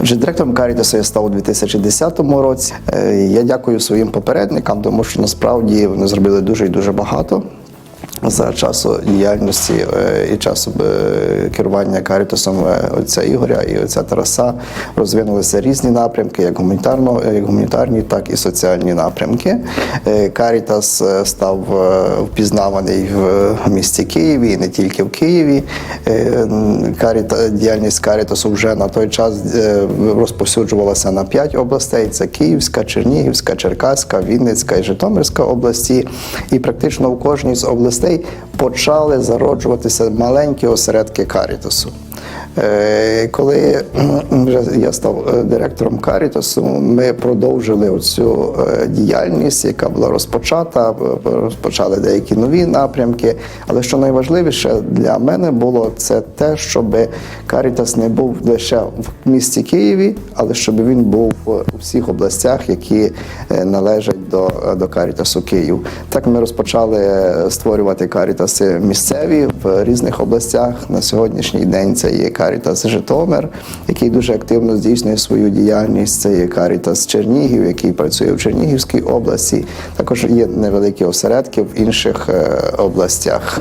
Вже директором Карітаса я став у 2010 році. Е, я дякую своїм попередникам, тому що насправді вони зробили дуже і дуже багато. За часу діяльності е, і часу е, керування Карітасом е, отця Ігоря і отця Тараса розвинулися різні напрямки, як гуманітарно, як гуманітарні, так і соціальні напрямки. Карітас став впізнаваний в місті Києві і не тільки в Києві. Каріта, діяльність Карітасу вже на той час розповсюджувалася на п'ять областей: це Київська, Чернігівська, Черкаська, Вінницька і Житомирська області. І практично в кожній з областей почали зароджуватися маленькі осередки Карітасу. Е, Коли я став е, директором Карітасу, ми продовжили оцю е, діяльність, яка була розпочата, розпочали деякі нові напрямки. Але що найважливіше для мене було це те, щоб Карітас не був лише в місті Києві, але щоб він був у всіх областях, які належать до, до Карітасу Київ. Так ми розпочали е, створювати карітаси місцеві в різних областях. На сьогоднішній день це є Карітас Житомир, який дуже активно здійснює свою діяльність. Це є Карітас Чернігів, який працює в Чернігівській області. Також є невеликі осередки в інших е, областях.